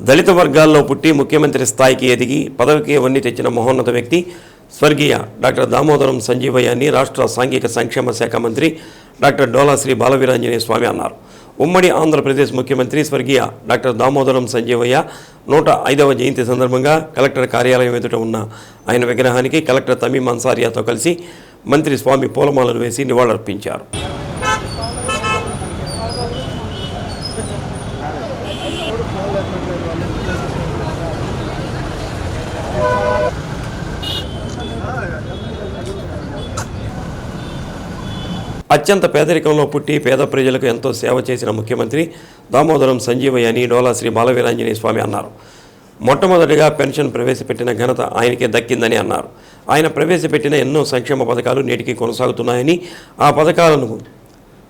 దళిత వర్గాల్లో పుట్టి ముఖ్యమంత్రి స్థాయికి ఎదిగి పదవికి వన్నీ తెచ్చిన మహోన్నత వ్యక్తి స్వర్గీయ డాక్టర్ దామోదరం సంజీవయ్య అని రాష్ట్ర సాంఘిక సంక్షేమ శాఖ మంత్రి డాక్టర్ డోలా శ్రీ బాలవీరాంజనేయ స్వామి అన్నారు. ఉమ్మడి ఆంధ్రప్రదేశ్ ముఖ్యమంత్రి స్వర్గీయ డాక్టర్ దామోదరం సంజీవయ్య నూట ఐదవ జయంతి సందర్భంగా కలెక్టర్ కార్యాలయం ఎదుట ఉన్న ఆయన విగ్రహానికి కలెక్టర్ తమీమ్ అన్సారియాతో కలిసి మంత్రి స్వామి పూలమాలలు వేసి నివాళులర్పించారు. అత్యంత పేదరికంలో పుట్టి పేద ప్రజలకు ఎంతో సేవ చేసిన ముఖ్యమంత్రి దామోదరం సంజీవయ్య అని డోలా శ్రీ బాలవీరాంజనేయ స్వామి అన్నారు. మొట్టమొదటిగా పెన్షన్ ప్రవేశపెట్టిన ఘనత ఆయనకే దక్కిందని అన్నారు. ఆయన ప్రవేశపెట్టిన ఎన్నో సంక్షేమ పథకాలు నేటికి కొనసాగుతున్నాయని ఆ పథకాలను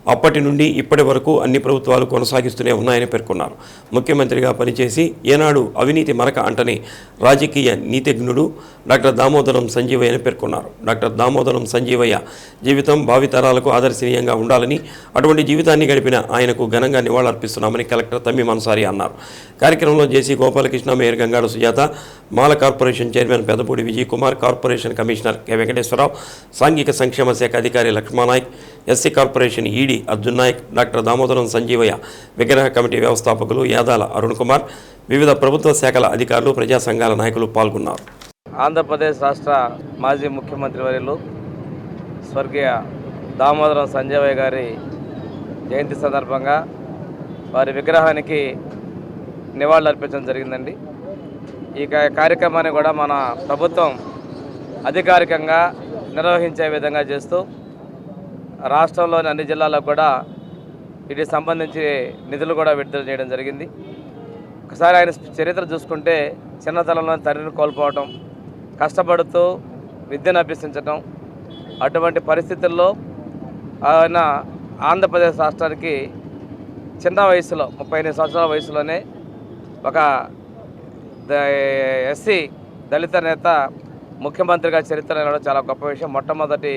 అప్పటి నుండి ఇప్పటి వరకు అన్ని ప్రభుత్వాలు కొనసాగిస్తూనే ఉన్నాయని పేర్కొన్నారు. ముఖ్యమంత్రిగా పనిచేసి ఏనాడు అవినీతి మరక అంటని రాజకీయ నీతిజ్ఞుడు డాక్టర్ దామోదరం సంజీవయ్య అని పేర్కొన్నారు. డాక్టర్ దామోదరం సంజీవయ్య జీవితం భావితరాలకు ఆదర్శనీయంగా ఉండాలని అటువంటి జీవితాన్ని గడిపిన ఆయనకు ఘనంగా నివాళులర్పిస్తున్నామని కలెక్టర్ తమ్మి అన్సారి అన్నారు. కార్యక్రమంలో JC Gopalakrishna mayor Gangadu Sujatha Mala corporation chairman Pedapudi Vijay Kumar corporation commissioner K Venkateswararao సాంఘిక సంక్షేమ శాఖ అధికారి Lakshmanayak SC corporation ED Arjun Nayak doctor Damodaram Sanjeevaiah విగ్రహ కమిటీ వ్యవస్థాపకులు యాదాల అరుణ్ కుమార్ వివిధ ప్రభుత్వ శాఖల అధికారులు ప్రజా సంఘాల నాయకులు పాల్గొన్నారు. ఆంధ్రప్రదేశ్ రాష్ట్ర మాజీ ముఖ్యమంత్రి వర్యులు స్వర్గీయ దామోదరం సంజయ్ గారి జయంతి సందర్భంగా వారి విగ్రహానికి నివాళులు అర్పించడం జరిగిందండి. ఈ కార్యక్రమాన్ని కూడా మన ప్రభుత్వం అధికారికంగా నిర్వహించే విధంగా చేస్తూ రాష్ట్రంలోని అన్ని జిల్లాలకు కూడా వీటికి సంబంధించి నిధులు కూడా విడుదల చేయడం జరిగింది. ఒకసారి ఆయన చరిత్ర చూసుకుంటే చిన్నతనంలో తండ్రిని కోల్పోవటం కష్టపడుతూ విద్యను అభ్యసించటం అటువంటి పరిస్థితుల్లో ఆయన ఆంధ్రప్రదేశ్ రాష్ట్రానికి చిన్న వయసులో ముప్పై ఎనిమిది సంవత్సరాల వయసులోనే ఒక ఎస్సీ దళిత నేత ముఖ్యమంత్రిగా చరిత్ర నిలవడం చాలా గొప్ప విషయం. మొట్టమొదటి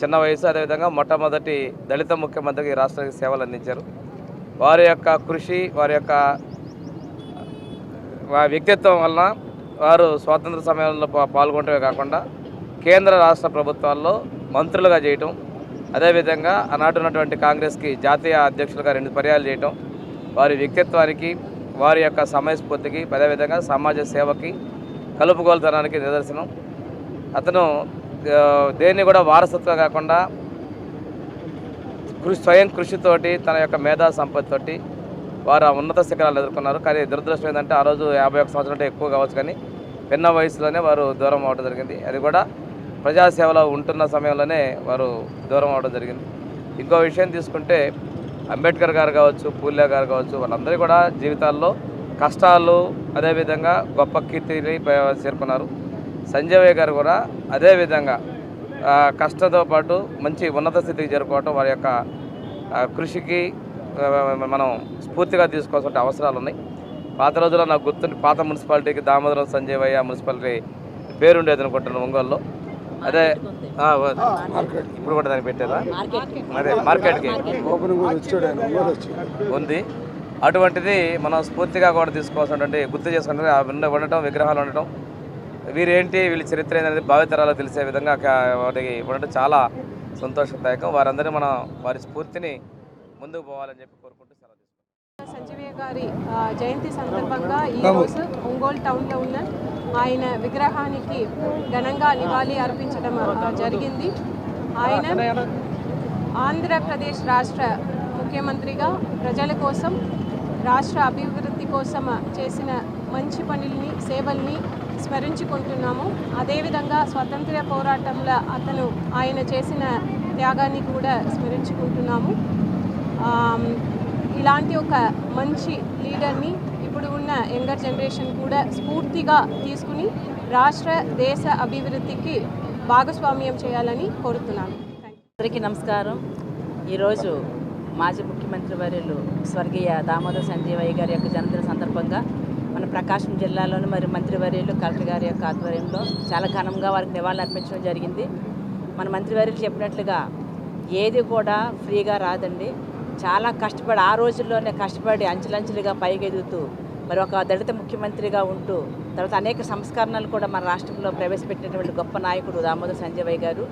చిన్న వయసు అదేవిధంగా మొట్టమొదటి దళిత ముఖ్యమంత్రికి రాష్ట్రానికి సేవలు అందించారు. వారి యొక్క కృషి వారి యొక్క వ్యక్తిత్వం వలన వారు స్వాతంత్ర సమయంలో పాల్గొనటమే కాకుండా కేంద్ర రాష్ట్ర ప్రభుత్వాల్లో మంత్రులుగా చేయటం అదేవిధంగా ఆనాటి ఉన్నటువంటి కాంగ్రెస్కి జాతీయ అధ్యక్షులుగా రెండు పర్యాలు చేయటం వారి వ్యక్తిత్వానికి వారి యొక్క సమయస్ఫూర్తికి అదేవిధంగా సమాజ సేవకి కలుపుగోలుతనానికి నిదర్శనం. అతను దేన్ని కూడా వారసత్వం కాకుండా కృషి స్వయం కృషితోటి తన యొక్క మేధా సంపత్తితోటి వారు ఉన్నత శిఖరాలు ఎదుర్కొన్నారు. కానీ దురదృష్టం ఏంటంటే ఆ రోజు యాభై ఒక్క సంవత్సరం అంటే ఎక్కువ కావచ్చు కానీ పిన్న వయసులోనే వారు దూరం అవడం జరిగింది. అది కూడా ప్రజాసేవలో ఉంటున్న సమయంలోనే వారు దూరం అవడం జరిగింది. ఇంకో విషయం తీసుకుంటే అంబేద్కర్ గారు కావచ్చు పూల్యా గారు కావచ్చు వాళ్ళందరూ కూడా జీవితాల్లో కష్టాలు అదేవిధంగా గొప్ప కీర్తిని చేరుకున్నారు. సంజయ్ గారు కూడా అదేవిధంగా కష్టంతో పాటు మంచి ఉన్నత స్థితికి చేరుకోవటం వారి యొక్క కృషికి మనం స్ఫూర్తిగా తీసుకోవాల్సిన అవసరాలు ఉన్నాయి. పాత రోజుల్లో నాకు గుర్తుండి పాత మున్సిపాలిటీకి దామోదరం సంజయవయ్య మున్సిపాలిటీ పేరుండేది అనుకుంటున్నాను ఒంగోలులో. అదే ఇప్పుడు కూడా దానికి పెట్టారా అదే మార్కెట్కి. ఉంది. అటువంటిది మనం స్ఫూర్తిగా కూడా తీసుకోవాల్సినటువంటి గుర్తు చేసుకుంటే ఉండటం విగ్రహాలు ఉండటం వీరేంటి వీళ్ళ చరిత్ర ఏంటనేది భావితరాలకు తెలిసే విధంగా వాటికి ఉండటం చాలా సంతోషదాయకం. వారందరినీ మనం వారి స్ఫూర్తిని ముందుకు పోవాలని చెప్పి కోరుకుంటూ సెలవు సంజీవయ్య గారి జయంతి సందర్భంగా ఈరోజు ఒంగోలు టౌన్లో ఉన్న ఆయన విగ్రహానికి ఘనంగా నివాళి అర్పించడం జరిగింది. ఆయన ఆంధ్రప్రదేశ్ రాష్ట్ర ముఖ్యమంత్రిగా ప్రజల కోసం రాష్ట్ర అభివృద్ధి కోసం చేసిన మంచి పనుల్ని సేవల్ని స్మరించుకుంటున్నాము. అదేవిధంగా స్వాతంత్ర్య పోరాటంలో అతను ఆయన చేసిన త్యాగాన్ని కూడా స్మరించుకుంటున్నాము. ఇలాంటి ఒక మంచి లీడర్ని ఇప్పుడు ఉన్న యంగర్ జనరేషన్ కూడా స్ఫూర్తిగా తీసుకుని రాష్ట్ర దేశ అభివృద్ధికి భాగస్వామ్యం చేయాలని కోరుతున్నాను. అందరికీ నమస్కారం. ఈరోజు మాజీ ముఖ్యమంత్రి వర్యులు స్వర్గీయ దామోదర్ సంజీవయ్య గారి యొక్క జన్మదిన సందర్భంగా మన ప్రకాశం జిల్లాలోని మరి మంత్రివర్యులు కలెక్టర్ గారి యొక్క ఆధ్వర్యంలో చాలా ఘనంగా వారికి నివాళులు అర్పించడం జరిగింది. మన మంత్రివర్యులు చెప్పినట్లుగా ఏది కూడా ఫ్రీగా రాదండి. చాలా కష్టపడి ఆ రోజుల్లోనే కష్టపడి అంచెలంచెలుగా పైకి ఎదుగుతూ మరి ఒక దళిత ముఖ్యమంత్రిగా ఉంటూ తర్వాత అనేక సంస్కరణలు కూడా మన రాష్ట్రంలో ప్రవేశపెట్టినటువంటి గొప్ప నాయకుడు దామోదర్ సంజయ్ గారు.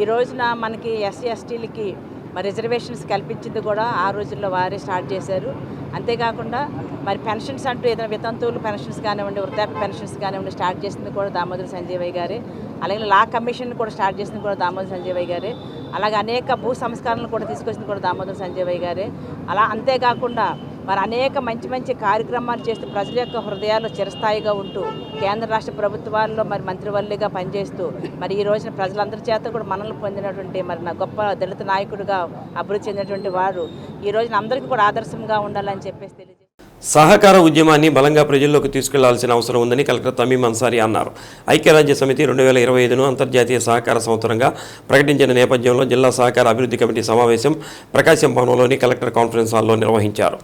ఈ రోజున మనకి ఎస్సీ ఎస్టీలకి మరి రిజర్వేషన్స్ కల్పించింది కూడా ఆ రోజుల్లో వారే స్టార్ట్ చేశారు. అంతేకాకుండా మరి పెన్షన్స్ అంటూ ఏదైనా వితంతువులు పెన్షన్స్ కానివ్వండి వృద్ధాప్య పెన్షన్స్ కానివ్వండి స్టార్ట్ చేసింది కూడా దామోదర సంజీవయ్య గారే. అలాగే లా కమిషన్ కూడా స్టార్ట్ చేసింది కూడా దామోదర సంజీవయ్య గారే. అలాగే అనేక భూ సంస్కరణలు కూడా తీసుకొచ్చింది కూడా దామోదర సంజీవయ్య గారే. అలా అంతేకాకుండా మరి అనేక మంచి మంచి కార్యక్రమాలు చేస్తూ ప్రజల యొక్క హృదయాల్లో చిరస్థాయిగా ఉంటూ కేంద్ర రాష్ట్ర ప్రభుత్వాల్లో మరి మంత్రివర్లిగా పనిచేస్తూ మరి ఈ రోజున ప్రజలందరి చేత కూడా మనల్ని పొందినటువంటి మరి నా గొప్ప దళిత నాయకుడిగా అభివృద్ధి చెందినటువంటి వారు ఈ రోజున అందరికీ కూడా ఆదర్శంగా ఉండాలని చెప్పేసి తెలియజేస్తారు సహకార ఉద్యమాన్ని బలంగా ప్రజల్లోకి తీసుకెళ్ళాల్సిన అవసరం ఉందని కలెక్టర్ తమీం అన్సారీ అన్నారు. ఐక్యరాజ్య సమితి రెండు వేల ఇరవై ఐదును అంతర్జాతీయ సహకార సంవత్సరంగా ప్రకటించిన నేపథ్యంలో జిల్లా సహకార అభివృద్ధి కమిటీ సమావేశం ప్రకాశం భవనంలోని కలెక్టర్ కాన్ఫరెన్స్ హాల్లో నిర్వహించారు.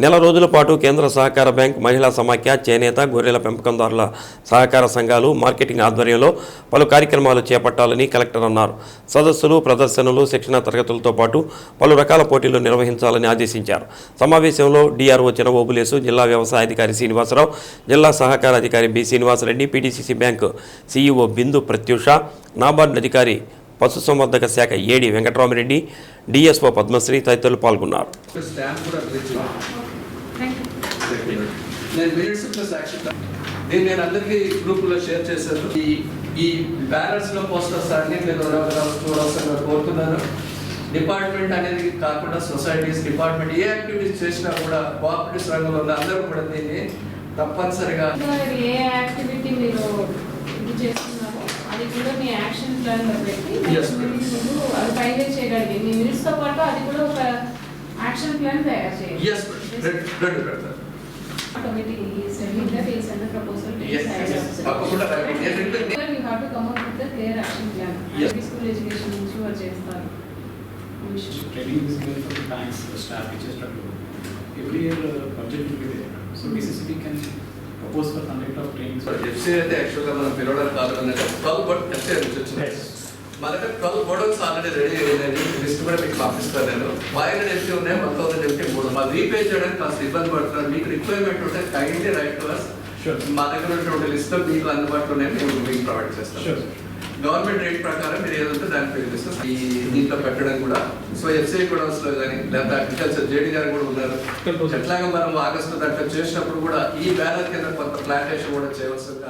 నెల రోజుల పాటు కేంద్ర సహకార బ్యాంక్ మహిళా సమాఖ్య చేనేత గొర్రెల పెంపకందారుల సహకార సంఘాలు మార్కెటింగ్ ఆధ్వర్యంలో పలు కార్యక్రమాలు చేపట్టాలని కలెక్టర్ అన్నారు. సదస్సులు ప్రదర్శనలు శిక్షణ తరగతులతో పాటు పలు రకాల పోటీలు నిర్వహించాలని ఆదేశించారు. సమావేశంలో డిఆర్ఓ చినబోబులేసు జిల్లా వ్యవసాయ అధికారి శ్రీనివాసరావు జిల్లా సహకార అధికారి B Srinivasareddy PTCC bank CEO Bindu Pratyusha NABARD అధికారి పశుసంవర్ధక శాఖ ఏడి వెంకటరామరెడ్డి డిఎస్ఓ పద్మశ్రీ తదితరులు పాల్గొన్నారు. నేను మినిట్స్ ప్లస్ యాక్షన్ దీన్ని నేను అందరికీ గ్రూపులో షేర్ చేశాను. ఈ ఈ బ్యానర్స్లో పోస్టర్స్ అన్ని నేను చూడాల్సిన కోరుతున్నాను. డిపార్ట్మెంట్ అనేది కాకుండా సొసైటీస్ డిపార్ట్మెంట్ ఏ యాక్టివిటీస్ చేసినా కూడా కోఆపరేటివ్ రంగంలో ఉన్న అందరూ కూడా దీన్ని తప్పనిసరిగా ఏ యాక్టివిటీ మీరు ఇది చేస్తున్నారో అది కూడా మీ యాక్షన్ ప్లాన్లో పెట్టి అది పైలట్ చేయగలిగి మీ మినిట్స్తో పాటు అది కూడా ఒక యాక్షన్ ప్లాన్ తయారు చేయండి ఎస్ రెండు పెడతారు ఆటోమేటిక్ ఈ సెండింగ్ దట్ ఈ సెండ్ ప్రపోజల్ Yes, yes. తప్పకుండా రండి. నేను రెండు- you have to come up with clear action plan Yes. School education నుంచి వాళ్ళు చేస్తారు We should- Training is given for the banks, the staff, teachers, to do. Every year, uh, budget will be there. So BCCB can propose for conduct of trainings. FC అయితే యాక్చువల్గా మనం పిలవడానికి కాదు అంటే twelve but FC నుంచి వచ్చింది మన దగ్గర ట్వెల్వ్ గోడౌన్స్ ఆల్రెడీ రెడీ అయ్యిందండి లిస్ట్ కూడా మీకు పంపిస్తాను నేను. ఫైవ్ హండ్రెడ్ ఎంపీ ఉన్నాయి? వన్ థౌసండ్ ఎంపీ మూడు. మా రీపే చేయడానికి కాస్త ఇబ్బంది పడుతున్నారు మీకు రిక్వైర్మెంట్ ఉంటే కైండ్లీ రైట్ టు అస్. మా దగ్గర ఉన్నటువంటి లిస్ట్లో మీకు అందుబాటులో మేము మీకు ప్రొవైడ్ చేస్తాం. Sure. గవర్నమెంట్ రేట్ ప్రకారం మీరు ఏదంటే దాన్ని పే చేస్తాం ఈ దీంట్లో పెట్టడం కూడా. సో ఎఫ్సీ గోడౌన్స్లో కానీ లేకపోతే అగ్రికల్చర్ జేడీ గారు కూడా ఉన్నారు. ఎట్లాగా మనం ఆగస్టు దాంట్లో చేసినప్పుడు కూడా ఈ బ్యానర్ కింద కొంత ప్లాంటేషన్ కూడా చేయవలసింది